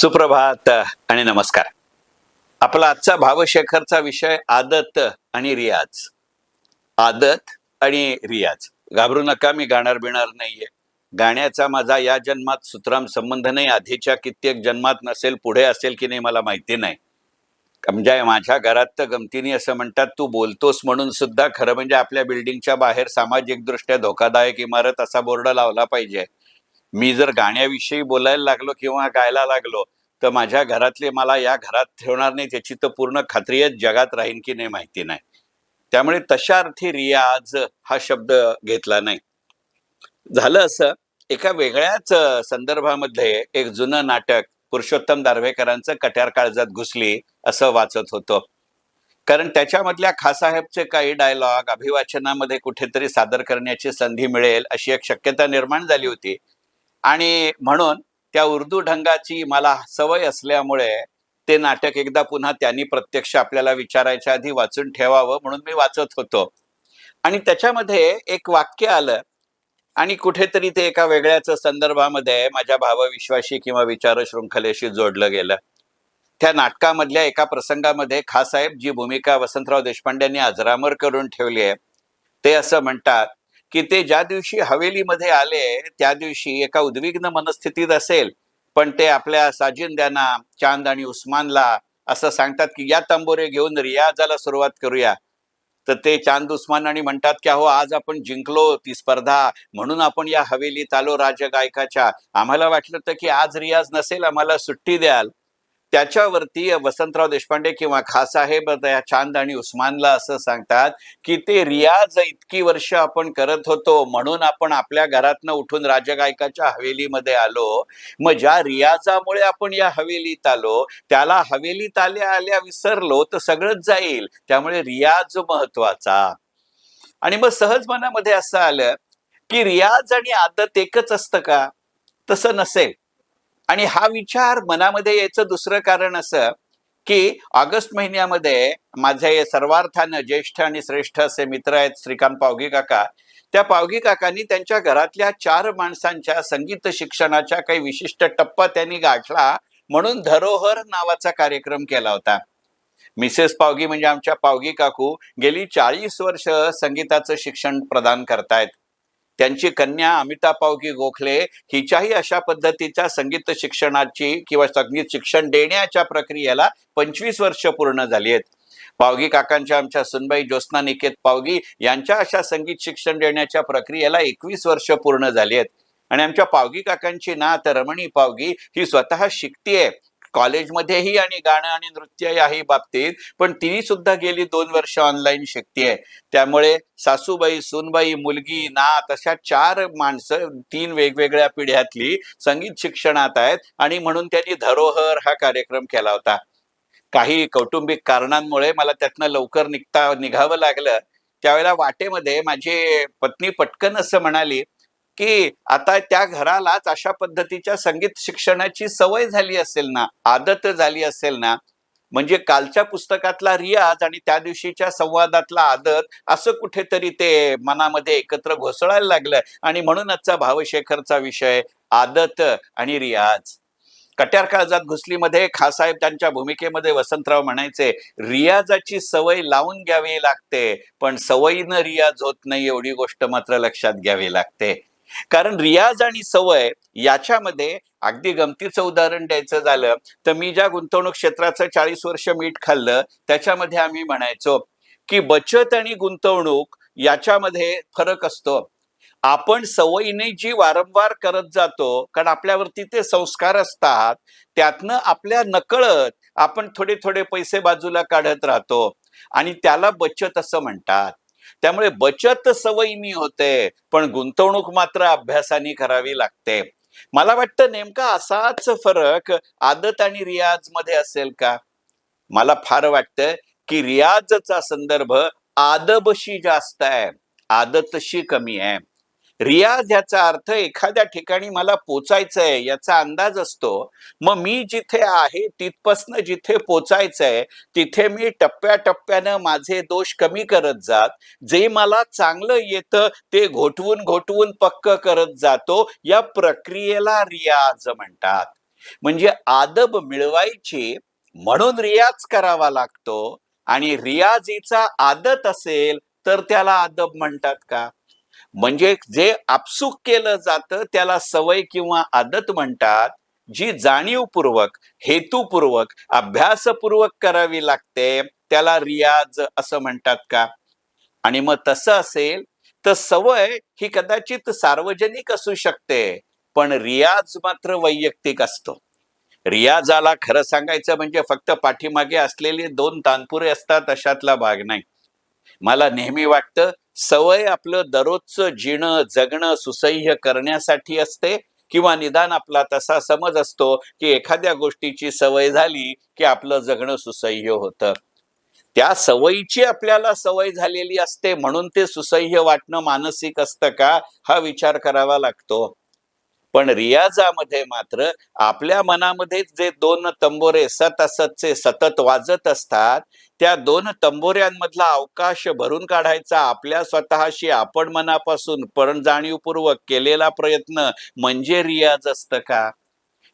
सुप्रभात आणि नमस्कार. आपला आजचा भावशेखरचा विषय आदत आणि रियाज. आदत आणि रियाज. घाबरू नका मी गाणार बिणार नाहीये. गाण्याचा माझा या जन्मात सुतराम संबंध नाही आधीच्या कित्येक जन्मात नसेल पुढे असेल की नाही मला माहिती नाही. म्हणजे माझ्या घरात तर गमतीने असं म्हणतात तू बोलतोस म्हणून सुद्धा खरं म्हणजे आपल्या बिल्डिंगच्या बाहेर सामाजिकदृष्ट्या धोकादायक इमारत असा बोर्ड लावला पाहिजे. मी जर गाण्याविषयी बोलायला लागलो किंवा गायला लागलो तर माझ्या घरातले मला या घरात ठेवणार नाही त्याची तर पूर्ण खात्रीच जगात राहीन की नाही माहिती नाही. त्यामुळे तशा अर्थी रियाज हा शब्द घेतला नाही. झालं असं एका वेगळ्याच संदर्भामध्ये एक जुनं नाटक पुरुषोत्तम दार्वेकरांचं कट्यार काळजात घुसली असं वाचत होतो. कारण त्याच्यामधल्या खासाहेबचे काही डायलॉग अभिवाचनामध्ये कुठेतरी सादर करण्याची संधी मिळेल अशी एक शक्यता निर्माण झाली होती. आणि म्हणून त्या उर्दू ढंगाची मला सवय असल्यामुळे ते नाटक एकदा पुन्हा त्यांनी प्रत्यक्ष आपल्याला विचारायच्या आधी वाचून ठेवावं म्हणून मी वाचत होतो. आणि त्याच्यामध्ये एक वाक्य आलं आणि कुठेतरी ते एका वेगळ्याच संदर्भामध्ये माझ्या भावविश्वाशी किंवा विचार शृंखलेशी जोडलं गेलं. त्या नाटकामधल्या एका प्रसंगामध्ये खासाहेब जी भूमिका वसंतराव देशपांड्यांनी अजरामर करून ठेवली आहे ते असं म्हणतात की ते ज्या दिवशी हवेलीमध्ये आले त्या दिवशी एका उद्विग्न मनस्थितीत असेल. पण ते आपल्या साजिंद्यांना चांद आणि उस्मानला असं सांगतात की या तंबोरे घेऊन रियाजाला सुरुवात करूया. तर ते चांद उस्मान आणि म्हणतात की अहो आज आपण जिंकलो ती स्पर्धा. म्हणून आपण या हवेलीत आलो राजगायकाच्या. आम्हाला वाटलं होतं की आज रियाज नसेल आम्हाला सुट्टी द्याल. त्याच्यावरती वसंतराव देशपांडे किंवा खासाहेब या चांद आणि उस्मानला असं सांगतात की ते रियाज इतकी वर्ष आपण करत होतो म्हणून आपण आपल्या घरातनं उठून राजगायकाच्या हवेलीमध्ये आलो. मग ज्या रियाजामुळे आपण या हवेलीत आलो त्याला हवेलीत आल्या आल्या विसरलो तर सगळंच जाईल. त्यामुळे रियाज महत्त्वाचा. आणि मग सहज मनामध्ये असं आलं की रियाज आणि आदत एकच असतं का? तसं नसेल. आणि हा विचार मनामध्ये यायचं दुसरं कारण असं की ऑगस्ट महिन्यामध्ये माझे सर्वार्थानं ज्येष्ठ आणि श्रेष्ठ असे मित्र आहेत श्रीकांत पावगी काका. त्या पावगी काकांनी त्यांच्या घरातल्या चार माणसांच्या संगीत शिक्षणाच्या काही विशिष्ट टप्पा त्यांनी गाठला म्हणून धरोहर नावाचा कार्यक्रम केला होता. मिसेस पावगी म्हणजे आमच्या पावगी काकू गेली चाळीस वर्ष संगीताचं शिक्षण प्रदान करतायत. त्यांची कन्या अमिता पावगी गोखले हिच्याही अशा पद्धतीच्या संगीत शिक्षणाची किंवा संगीत शिक्षण देण्याच्या प्रक्रियेला पंचवीस वर्ष पूर्ण झाली आहेत. पावगी काकांच्या आमच्या सुनबाई ज्योत्ना निकेत पावगी यांच्या अशा संगीत शिक्षण देण्याच्या प्रक्रियेला एकवीस वर्ष पूर्ण झाली आहेत. आणि आमच्या पावगी काकांची नात रमणी पावगी ही स्वतः शिकतीये. कॉलेजमध्येही आणि गाणं आणि नृत्य याही बाबतीत. पण तिने सुद्धा गेली दोन वर्ष ऑनलाईन शिकतीये. त्यामुळे सासूबाई सुनबाई मुलगी नात अशा चार माणसं तीन वेगवेगळ्या पिढ्यातली संगीत शिक्षणात आहेत आणि म्हणून त्यांनी धरोहर हा कार्यक्रम केला होता. काही कौटुंबिक कारणांमुळे मला त्यातनं लवकर निघता निघावं लागलं. त्यावेळेला वाटेमध्ये माझी पत्नी पटकन असं म्हणाली की आता त्या घरालाच अशा पद्धतीच्या संगीत शिक्षणाची सवय झाली असेल ना आदत झाली असेल ना म्हणजे कालच्या पुस्तकातला रियाज आणि त्या दिवशीच्या संवादातला आदत असं कुठेतरी ते मनामध्ये एकत्र घोसळायला लागलं. आणि म्हणून आजचा भावशेखरचा विषय आदत आणि रियाज. कट्यार काळजात घुसलीमध्ये खासाहेब त्यांच्या भूमिकेमध्ये वसंतराव म्हणायचे रियाजाची सवय लावून घ्यावी लागते पण सवयीनं रियाज होत नाही एवढी गोष्ट मात्र लक्षात घ्यावी लागते. कारण रियाज आणि सवय याच्यामध्ये अगदी गमतीचं उदाहरण द्यायचं झालं तर मी ज्या गुंतवणूक क्षेत्राचं चाळीस वर्ष मीठ खाल्लं त्याच्यामध्ये आम्ही म्हणायचो की बचत आणि गुंतवणूक याच्यामध्ये फरक असतो. आपण सवयीने जी वारंवार करत जातो कारण आपल्यावरती ते संस्कार असतात त्यातनं आपल्या नकळत आपण थोडे थोडे पैसे बाजूला काढत राहतो आणि त्याला बचत असं म्हणतात. त्यामुळे बचत सवयीनी होते पण गुंतवणूक मात्र अभ्यासाने करावी लागते. मला वाटतं नेमका असाच फरक आदत आणि रियाजमध्ये असेल का? मला फार वाटतं की रियाजचा संदर्भ आदबशी जास्त आहे आदतशी कमी आहे. रियाज याचा अर्थ एखाद्या ठिकाणी मला पोचायचंय याचा अंदाज असतो. मग मी जिथे आहे तिथपासनं जिथे पोचायचंय तिथे मी टप्प्याटप्प्यानं माझे दोष कमी करत जात. जे मला चांगलं येतं ते घोटवून घोटवून पक्क करत जातो. या प्रक्रियेला रियाज म्हणतात. म्हणजे आदब मिळवायची म्हणून रियाज करावा लागतो. आणि रियाजीचा आदत असेल तर त्याला आदब म्हणतात का? म्हणजे जे आपसूक केलं जातं त्याला सवय किंवा आदत म्हणतात जी जाणीवपूर्वक हेतूपूर्वक अभ्यासपूर्वक करावी लागते त्याला रियाज असं म्हणतात का? आणि मग तसं असेल तर सवय ही कदाचित सार्वजनिक असू शकते पण रियाज मात्र वैयक्तिक असतो. रियाजाला खरं सांगायचं म्हणजे फक्त पाठीमागे असलेले दोन तानपुरे असतात अशातला भाग नाही. मला नेहमी वाटतं सवय आपलं दररोजचं जिणं जगणं सुसह्य करण्यासाठी असते किंवा निदान आपला तसा समज असतो की एखाद्या गोष्टीची सवय झाली की आपलं जगणं सुसह्य होतं. त्या सवयीची आपल्याला सवय झालेली असते म्हणून ते सुसह्य वाटणं मानसिक असतं का? हा विचार करावा लागतो. पण रियाजामध्ये मात्र आपल्या मनामध्ये जे दोन तंबोरे सत असतचे सतत वाजत असतात त्या दोन तंबोऱ्यांमधला अवकाश भरून काढायचा आपल्या स्वतःशी आपण मनापासून पण जाणीवपूर्वक केलेला प्रयत्न म्हणजे रियाज असतं का?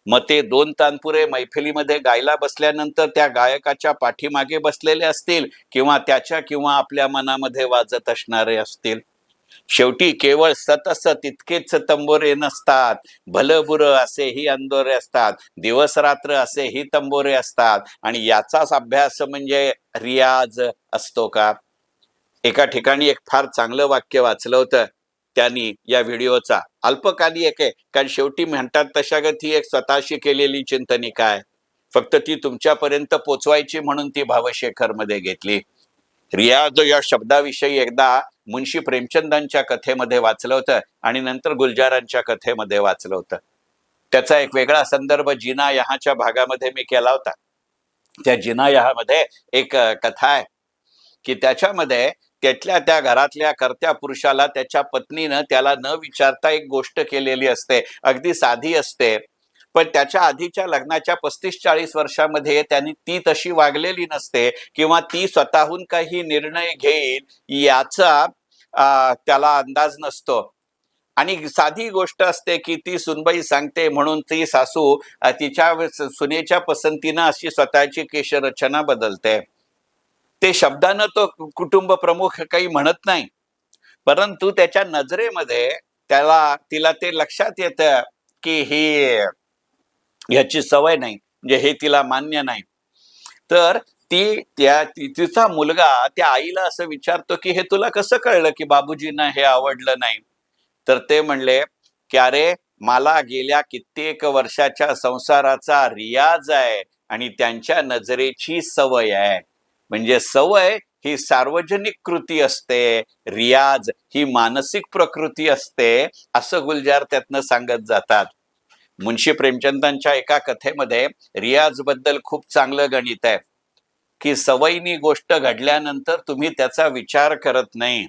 मग ते दोन तानपुरे मैफिलीमध्ये गायला बसल्यानंतर त्या गायकाच्या पाठीमागे बसलेले असतील किंवा त्याच्या किंवा आपल्या मनामध्ये वाजत असणारे असतील? शेवटी केवळ सतसत इतकेच तंबोरे नसतात. भलं बुरं असेही अंदोरे असतात. दिवस रात्र असेही तंबोरे असतात. आणि याचाच अभ्यास म्हणजे रियाज असतो का? एका ठिकाणी एक फार चांगलं वाक्य वाचलं होतं त्यांनी या व्हिडिओचा. अल्पकाली एक आहे. कारण शेवटी म्हणतात तशागत ही एक स्वतःशी केलेली चिंतनिका आहे फक्त ती तुमच्यापर्यंत पोचवायची म्हणून ती भावशेखरमध्ये घेतली. रियाज या शब्दाविषयी एकदा मुन्शी प्रेमचंदांच्या कथेमध्ये वाचलं होतं आणि नंतर गुलजारांच्या कथेमध्ये वाचलं होतं. त्याचा एक वेगळा संदर्भ जिना यहाच्या भागामध्ये मी केला होता. त्या जिना यहामध्ये एक कथा आहे की त्याच्यामध्ये त्यातल्या त्या घरातल्या कर्त्या पुरुषाला त्याच्या पत्नीनं त्याला न विचारता एक गोष्ट केलेली असते. अगदी साधी असते. पण त्याच्या आधीच्या लग्नाच्या पस्तीस चाळीस वर्षामध्ये त्यांनी ती तशी वागलेली नसते किंवा ती स्वतःहून काही निर्णय घेईल याचा त्याला अंदाज नसतो. आणि साधी गोष्ट असते की ती सुनबाई सांगते म्हणून ती सासू तिच्या सुनेच्या पसंतीनं अशी स्वतःची केशरचना बदलते. ते शब्दानं तो कुटुंब प्रमुख काही म्हणत नाही. परंतु त्याच्या नजरेमध्ये त्याला तिला ते लक्षात येतं की ही ह्याची सवय नाही म्हणजे हे तिला मान्य नाही. तर ती त्या तिचा मुलगा त्या आईला असं विचारतो की हे तुला कसं कळलं की बाबूजींना हे आवडलं नाही? तर ते म्हणले की अरे मला गेल्या कित्येक वर्षाच्या संसाराचा रियाज आहे आणि त्यांच्या नजरेची सवय आहे. म्हणजे सवय ही सार्वजनिक कृती असते रियाज ही मानसिक प्रकृती असते असं गुलजार त्यातनं सांगत जातात. मुन्शी प्रेमचंदांच्या एका कथेमध्ये रियाजबद्दल खूप चांगलं गणित आहे की सवयीनी गोष्ट घडल्यानंतर तुम्ही त्याचा विचार करत नाही.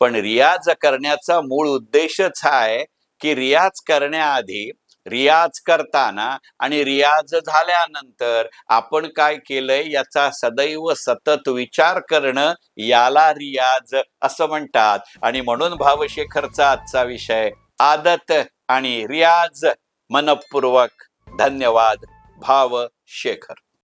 पण रियाज करण्याचा मूळ उद्देशच हा आहे की रियाज करण्याआधी रियाज करताना आणि रियाज झाल्यानंतर आपण काय केलंय याचा सदैव सतत विचार करणं याला रियाज असं म्हणतात. आणि म्हणून भावशेखरचा आजचा विषय आदत आणि रियाज मनपूर्वक धन्यवाद. भाव शेखर.